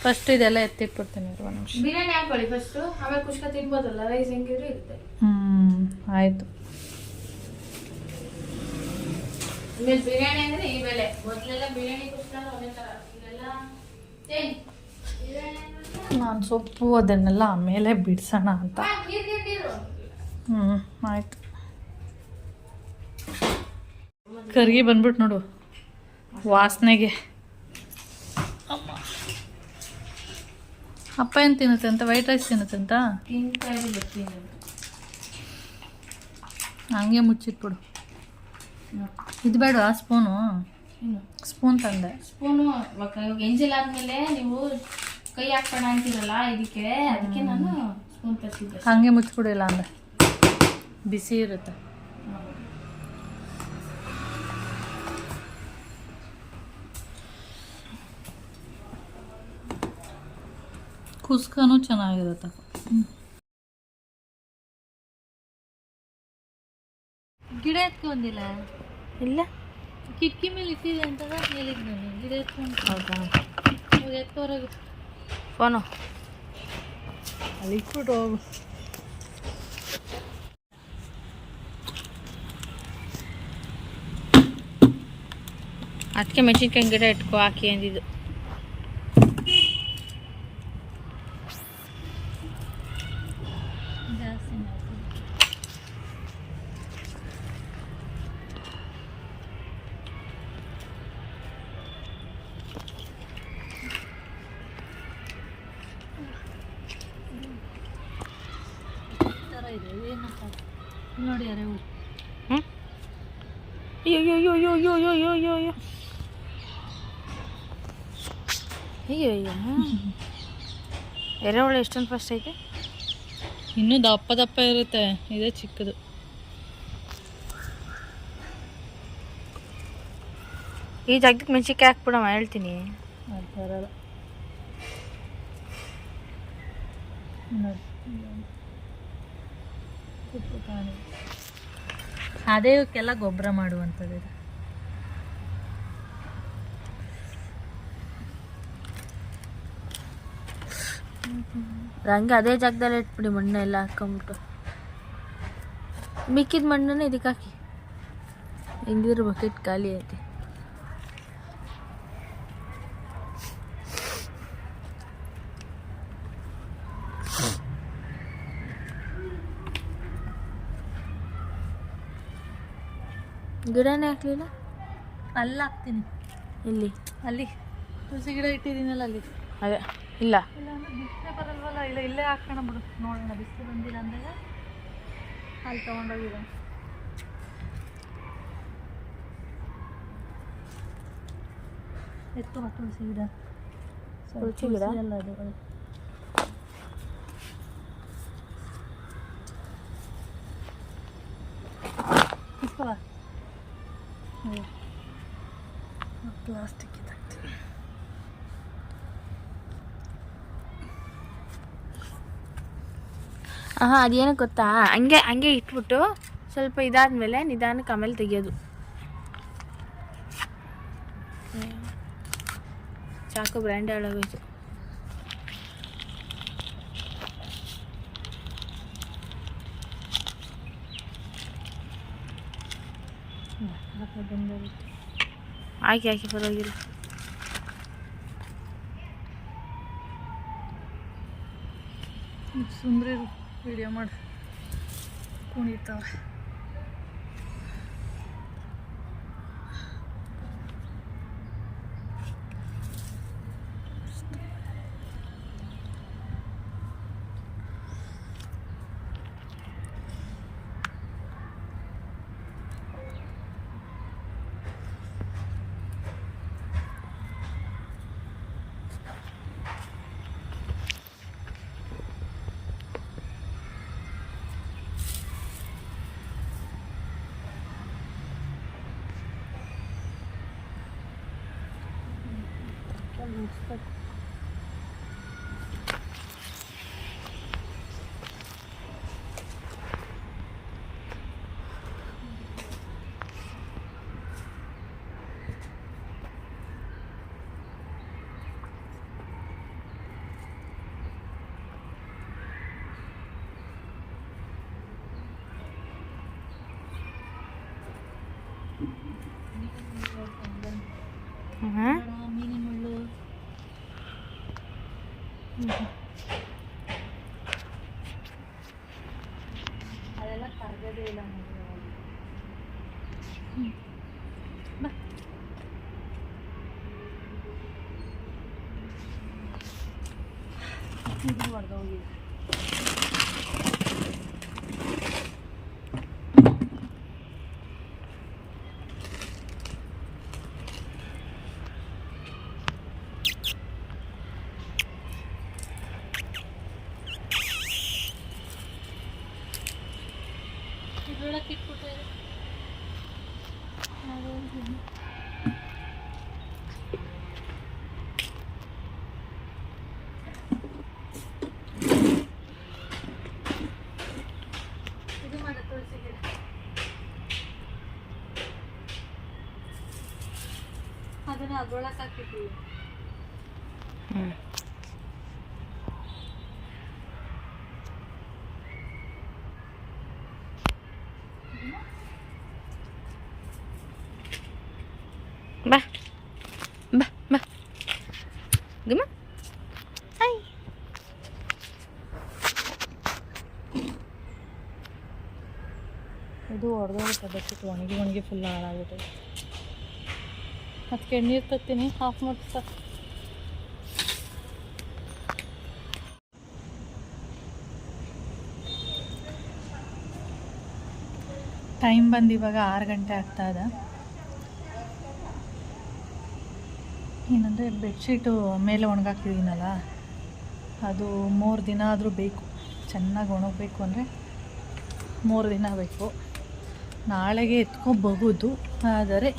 ಫಸ್ಟ್ ಇದೆಲ್ಲ ಎತ್ತಿಟ್ಬಿಡ್ತೀನಿ ಇರುವ ನಿಮಿಷ. ಬಿರಿಯಾನಿ ಹಾಕೊಳ್ಳಿ ಫಸ್ಟ್ ಆಮೇಲೆ ಕುಷ್ಕ ತಿನ್ಬೋದಲ್ಲ ರೈಸ್ ಹೆಂಗಿದ್ರು ಇರುತ್ತೆ? ಹ್ಞೂ ಆಯಿತು. ಆಮೇಲೆ ಬಿರಿಯಾನಿ ಅಂದ್ರೆ ಈ ಬೆಲೆ. ಮೊದಲೆಲ್ಲ ಬಿರಿಯಾನಿ ಕುಷ್ಕ ಒಂದೇ ಥರ ಇದೆಲ್ಲ ನಾನು ಸೊಪ್ಪು ಅದನ್ನೆಲ್ಲ ಆಮೇಲೆ ಬಿಡಿಸೋಣ ಅಂತ. ಹ್ಮ್ ಹ್ಞೂ ಆಯಿತು. ಕರ್ಗಿ ಬಂದ್ಬಿಟ್ಟು ನೋಡು. ವಾಸನೆಗೆ. ಅಪ್ಪ ಏನು ತಿನ್ನುತ್ತೆ ಅಂತ? ವೈಟ್ ರೈಸ್ ತಿನ್ನುತ್ತಂತ ಹಂಗೆ ಮುಚ್ಚಿಟ್ಬಿಡು ಇದು ಬೇಡ ಸ್ಪೂನು? ಸ್ಪೂನ್ ತಂದೆ. ಸ್ಪೂನು ಎಂಜಿಲ್ ಆದ್ಮೇಲೆ ನೀವು ಕೈ ಹಾಕೋಣ ಅಂತೀರಲ್ಲ ಇದಕ್ಕೆ ಅದಕ್ಕೆ ನಾನು ಸ್ಪೂನ್ ತರಿಸಿದ್ದೆ. ಹಂಗೆ ಮುಚ್ಚಿಬಿಡಿಲ್ಲ ಅಂದ್ರೆ ಬಿಸಿ ಇರುತ್ತೆ. ಕುಸ್ಕನೂ ಚೆನ್ನಾಗಿರುತ್ತೆ. ಗಿಡ ಎತ್ಕೊಂಡಿಲ್ಲ ಇಲ್ಲ. ಕಿಟಕಿ ಮೇಲೆ ಇಟ್ಟಿದೆ ಅಂತ ಹೇಳಿದ್ ನಾನು ಗಿಡ ಎತ್ಕೊಂಡು ಹೌದಾ? ಎತ್ತೋರಾಗ. ಫೋನು. ಅಲ್ಲಿ ಇಟ್ಬಿಟ್ಟು ಹೋಗು ಅದಕ್ಕೆ ಮೆಣಸಿನ್ಕಾಯಿ ಗಿಡ ಇಟ್ಕೊ ಹಾಕಿ ಅಂದಿದ್ದು. ಎರೆಹುಳ ಎಷ್ಟೊಂದು ಫಸ್ಟ್ ಐತೆ? ಇನ್ನೂ ದಪ್ಪ ದಪ್ಪ ಇರುತ್ತೆ. ಇದೇ ಚಿಕ್ಕದು. ಈ ಜಾಗಕ್ಕೆ ಮೆಣಸಿನ್ಕಾಯಿ ಹಾಕ್ಬಿಡಮ್ಮ ಹೇಳ್ತೀನಿ. ಬರಲ್ಲ. ನೋಡಿ. ಅದೇ ಇವಕ್ಕೆಲ್ಲ ಗೊಬ್ಬರ ಮಾಡುವಂಥದ್ದು ಹಂಗೆ ಅದೇ ಜಾಗದಲ್ಲಿ ಇಟ್ಬಿಡಿ ಮಣ್ಣೆಲ್ಲ ಹಾಕೊಂಬಿಟ್ಟು ಮಿಕ್ಕಿದ ಮಣ್ಣನ್ನು ಇದಕ್ಕೆ ಹಾಕಿ. ಹಿಂದಿರೋ ಬಕೆಟ್ ಖಾಲಿ ಐತೆ. ಗಿಡನೇ ಹಾಕ್ಲಿಲ್ಲ? ಅಲ್ಲಿ ಹಾಕ್ತೀನಿ. ಇಲ್ಲಿ ಅಲ್ಲಿ. ತುಳಸಿ ಗಿಡ ಇಟ್ಟಿದ್ದೀನಲ್ಲ ಅಲ್ಲಿ. ಅದೇ. ಇಲ್ಲ ಇಲ್ಲ ಅಂದ್ರೆ ಬಿಸಿಲೇ ಬರಲ್ವಲ್ಲ ಇಲ್ಲ ಇಲ್ಲೇ ಹಾಕೋಣ ಬಿಡು ನೋಡೋಣ ಬಿಸಿಲು ಬಂದಿಲ್ಲ ಅಂದಾಗ ಅಲ್ಲಿ ತೊಗೊಂಡೋಗಿದ ಎತ್ತು ತುಳಸಿ ಗಿಡ ಸ್ವಲ್ಪ ತುಳಸಿ ಗಿಡ? ತುಳಸಿ ಅಲ್ಲ ಅದು ಅದು. ಇಸ್ಕೊಳ. ಹ್ಮ್. ಪ್ಲಾಸ್ಟಿಕ್ ಇದಾಗ್ತದೆ ಹಾಂ ಅದೇನು ಗೊತ್ತಾ? ಹಂಗೆ ಹಂಗೆ ಇಟ್ಬಿಟ್ಟು ಸ್ವಲ್ಪ ಇದಾದ್ಮೇಲೆ ನಿಧಾನಕ್ಕೆ ಆಮೇಲೆ ತೆಗಿಯೋದು. ಚಾಕು ಬ್ರ್ಯಾಂಡ್ ಹಾಳಾಗೋಯ್ತು. ಹಾಕಿ ಹಾಕಿ, ಪರವಾಗಿಲ್ಲ. ಸುಂದ್ರಿ ವಿಡಿಯೋ ಮಾಡಿ ಕುಣಿತಾವೆ thôi Hả? ಅದೆಲ್ಲ ಕರ್ಗದೇ ಇಲ್ಲ ನೋಡಿ ಬಾ ಇದು ಹೊಡೆದೋಗಿ ಇದ್ರೊಳಗೆ ಇಟ್ಬಿಟ್ರೆ ಇದು ಮಾಡ ತುಳಸಿ ಗಿಡ ಅದನ್ನ ಅದ್ರೊಳಗೆ ಹಾಕಿದ್ದೀವಿ ಹ್ಞೂ ಬಾ. ಬಾ ಬಾ. ಗಮ ಹಾಯ್. ಇದು ಹೊಡೆದೋಗುತ್ತೆ ಬಚ್ಚಿಟ್ಟು ಒಣಗಿ ಒಣಗಿ ಫುಲ್ ಹಾಳಾಗುತ್ತೆ. ಅದಕ್ಕೆ ನೀರು ತತ್ತೀನಿ ಹಾಫ್ ಮಾಡಿ ಸರ್ ಟೈಮ್ ಬಂದು ಇವಾಗ ಆರು ಗಂಟೆ ಆಗ್ತಾ ಇದೆ. ಏನಂದರೆ ಬೆಡ್ಶೀಟು ಮೇಲೆ ಒಣಗಾಕಿದ್ದೀನಲ್ಲ ಅದು ಮೂರು ದಿನ ಆದರೂ ಬೇಕು. ಚೆನ್ನಾಗಿ ಒಣಗಬೇಕು ಅಂದರೆ ಮೂರು ದಿನ ಬೇಕು. ನಾಳೆಗೆ ಎತ್ಕೋಬಹುದು ಆದರೆ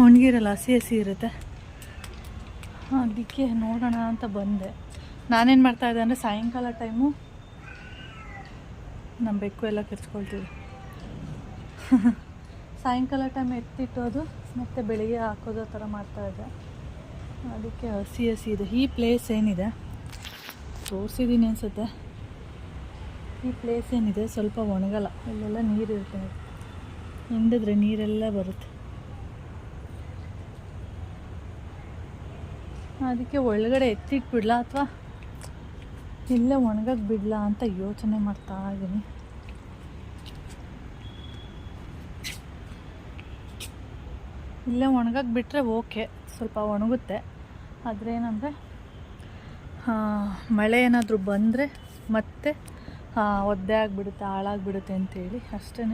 ಒಣಗಿರಲ್ಲ ಹಸಿ ಹಸಿ ಇರುತ್ತೆ. ಅದಕ್ಕೆ ನೋಡೋಣ ಅಂತ ಬಂದೆ. ನಾನೇನು ಮಾಡ್ತಾಯಿದ್ದೆ ಅಂದರೆ ಸಾಯಂಕಾಲ ಟೈಮು ನಮ್ಮ ಬೆಕ್ಕು ಎಲ್ಲ ಕೆರ್ಚ್ಕೊಳ್ತೀವಿ ಸಾಯಂಕಾಲ ಟೈಮ್ ಎತ್ತಿಟ್ಟೋದು ಮತ್ತು ಬೆಳಿಗ್ಗೆ ಹಾಕೋದು ಥರ ಮಾಡ್ತಾಯಿದ್ದೆ ಅದಕ್ಕೆ ಹಸಿ ಹಸಿ ಇದೆ. ಈ ಪ್ಲೇಸ್ ಏನಿದೆ? ತೋರಿಸಿದ್ದೀನಿ ಅನಿಸುತ್ತೆ. ಈ ಪ್ಲೇಸ್ ಏನಿದೆ? ಸ್ವಲ್ಪ ಒಣಗಲ್ಲ. ಇಲ್ಲೆಲ್ಲ ನೀರಿರುತ್ತೆ. ಹಿಂಡಿದ್ರೆ ನೀರೆಲ್ಲ ಬರುತ್ತೆ. ಅದಕ್ಕೆ ಒಳಗಡೆ ಎತ್ತಿಟ್ಬಿಡ್ಲಾ ಅಥವಾ ಇಲ್ಲೇ ಒಣಗಕ್ಕೆ ಬಿಡ್ಲಾ ಅಂತ ಯೋಚನೆ ಮಾಡ್ತಾ ಇದ್ದೀನಿ. ಇಲ್ಲೇ ಒಣಗಕ್ಕೆ ಬಿಟ್ಟರೆ ಓಕೆ, ಸ್ವಲ್ಪ ಒಣಗುತ್ತೆ. ಆದರೆ ಏನಂದರೆ ಮಳೆ ಏನಾದರೂ ಬಂದರೆ ಮತ್ತೆ ಒದ್ದೆ ಆಗಿಬಿಡುತ್ತೆ, ಹಾಳಾಗ್ಬಿಡುತ್ತೆ ಅಂತೇಳಿ ಅಷ್ಟೇ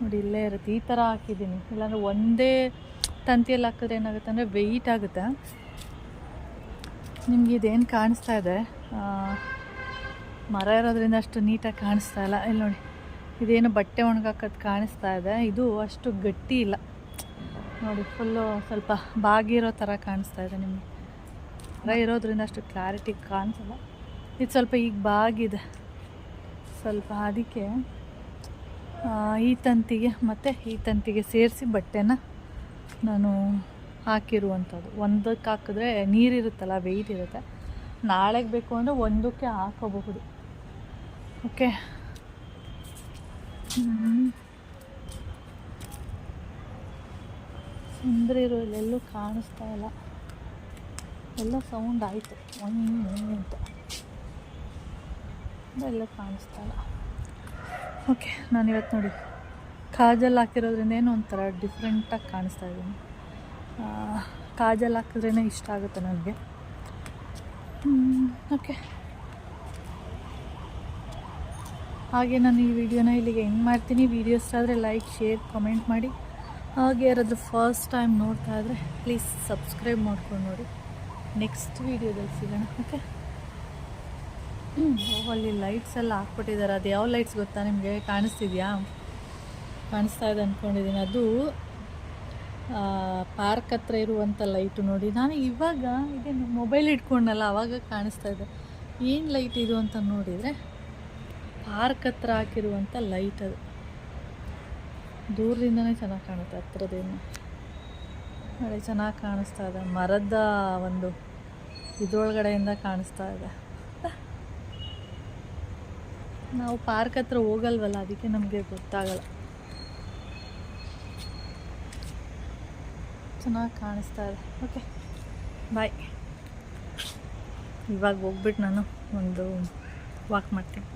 ನೋಡಿ, ಇಲ್ಲೇ ಇರುತ್ತೆ. ಈ ಥರ ಹಾಕಿದ್ದೀನಿ. ಇಲ್ಲಾಂದರೆ ಒಂದೇ ತಂತಿಯಲ್ಲಿ ಹಾಕಿದ್ರೆ ಏನಾಗುತ್ತೆ ಅಂದರೆ ವೆಯ್ಟ್ ಆಗುತ್ತೆ. ನಿಮ್ಗೆ ಇದೇನು ಕಾಣಿಸ್ತಾ ಇದೆ? ಮರ ಇರೋದ್ರಿಂದ ಅಷ್ಟು ನೀಟಾಗಿ ಕಾಣಿಸ್ತಾ ಇಲ್ಲ. ಇಲ್ಲಿ ನೋಡಿ, ಇದೇನು ಬಟ್ಟೆ ಒಣಗಾಕೋದು ಕಾಣಿಸ್ತಾ ಇದೆ. ಇದು ಅಷ್ಟು ಗಟ್ಟಿ ಇಲ್ಲ. ನೋಡಿ ಫುಲ್ಲು ಸ್ವಲ್ಪ ಬಾಗಿರೋ ಥರ ಕಾಣಿಸ್ತಾ ಇದೆ ನಿಮಗೆ. ಮರ ಇರೋದ್ರಿಂದ ಅಷ್ಟು ಕ್ಲಾರಿಟಿ ಕಾಣಿಸಲ್ಲ. ಇದು ಸ್ವಲ್ಪ ಈಗ ಬಾಗಿದೆ. ಸ್ವಲ್ಪ ಅದಕ್ಕೆ ಈ ತಂತಿಗೆ ಮತ್ತು ಈ ತಂತಿಗೆ ಸೇರಿಸಿ ಬಟ್ಟೆನ ನಾನು ಹಾಕಿರುವಂಥದ್ದು. ಒಂದಕ್ಕೆ ಹಾಕಿದ್ರೆ ನೀರಿರುತ್ತಲ್ಲ ವೆಯ್ಟ್ ಇರುತ್ತೆ. ನಾಳೆಗೆ ಬೇಕು ಅಂದರೆ ಒಂದಕ್ಕೆ ಹಾಕೋಬಹುದು. ಓಕೆ ಸುಂದರಿರು ಎಲ್ಲೆಲ್ಲೂ ಕಾಣಿಸ್ತಾ ಇಲ್ಲ. ಎಲ್ಲ ಸೌಂಡ್ ಆಯಿತು. ಒಂದು ಅಂತ ಎಲ್ಲ ಕಾಣಿಸ್ತಾ ಇಲ್ಲ. ಓಕೆ ನಾನು ಇವತ್ತು ನೋಡಿ. ಕಾಜಲ್ ಹಾಕಿರೋದ್ರಿಂದ ಏನೋ ಒಂಥರ ಡಿಫ್ರೆಂಟಾಗಿ ಕಾಣಿಸ್ತಾ ಇದ್ದೀನಿ ಕಾಜಲ್ ಹಾಕಿದ್ರೇ ಇಷ್ಟ ಆಗುತ್ತೆ ನನಗೆ. ಓಕೆ ಹಾಗೆ ನಾನು ಈ ವಿಡಿಯೋನ ಇಲ್ಲಿಗೆ ಎಂಡ್ ಮಾಡ್ತೀನಿ. ವಿಡಿಯೋ ಆದರೆ ಲೈಕ್ ಶೇರ್ ಕಮೆಂಟ್ ಮಾಡಿ. ಹಾಗೆ ಯಾರಾದರೂ ಫಸ್ಟ್ ಟೈಮ್ ನೋಡ್ತಾ ಇದ್ದರೆ ಪ್ಲೀಸ್ ಸಬ್ಸ್ಕ್ರೈಬ್ ಮಾಡ್ಕೊಂಡು ನೋಡಿ. ನೆಕ್ಸ್ಟ್ ವೀಡಿಯೋದಲ್ಲಿ ಸಿಗೋಣ ಓಕೆ ಅಲ್ಲಿ ಲೈಟ್ಸ್ ಎಲ್ಲ ಹಾಕ್ಬಿಟ್ಟಿದ್ದಾರೆ. ಅದು ಯಾವ ಲೈಟ್ಸ್ ಗೊತ್ತಾ ನಿಮಗೆ? ಕಾಣಿಸ್ತಿದ್ಯಾ? ಕಾಣಿಸ್ತಾ ಇದೆ ಅಂದ್ಕೊಂಡಿದ್ದೀನಿ ಅದು ಪಾರ್ಕ್ ಹತ್ರ ಇರುವಂಥ ಲೈಟು ನೋಡಿ. ನಾನು ಇವಾಗ ಇದೇನು ಮೊಬೈಲ್ ಇಟ್ಕೊಂಡಲ್ಲ ಆವಾಗ ಕಾಣಿಸ್ತಾ ಇದೆ. ಏನು ಲೈಟ್ ಇದು ಅಂತ ನೋಡಿದರೆ, ಪಾರ್ಕ್ ಹತ್ರ ಹಾಕಿರುವಂಥ ಲೈಟ್ ಅದು. ದೂರದಿಂದನೇ ಚೆನ್ನಾಗಿ ಕಾಣುತ್ತೆ, ಹತ್ರದೇನು. ನೋಡಿ, ಚೆನ್ನಾಗಿ ಕಾಣಿಸ್ತಾ ಇದೆ. ಮರದ ಒಂದು ಇದ್ರೊಳಗಡೆಯಿಂದ ಕಾಣಿಸ್ತಾ ಇದೆ. ನಾವು ಪಾರ್ಕ್ ಹತ್ರ ಹೋಗಲ್ವಲ್ಲ, ಅದಕ್ಕೆ ನಮಗೆ ಗೊತ್ತಾಗಲ್ಲ. ಚೆನ್ನಾಗಿ ಕಾಣಿಸ್ತಾ ಇದೆ. ಓಕೆ ಬಾಯ್ ಇವಾಗ ಹೋಗ್ಬಿಟ್ಟು ನಾನು ಒಂದು ವಾಕ್ ಮಾಡ್ತೀನಿ.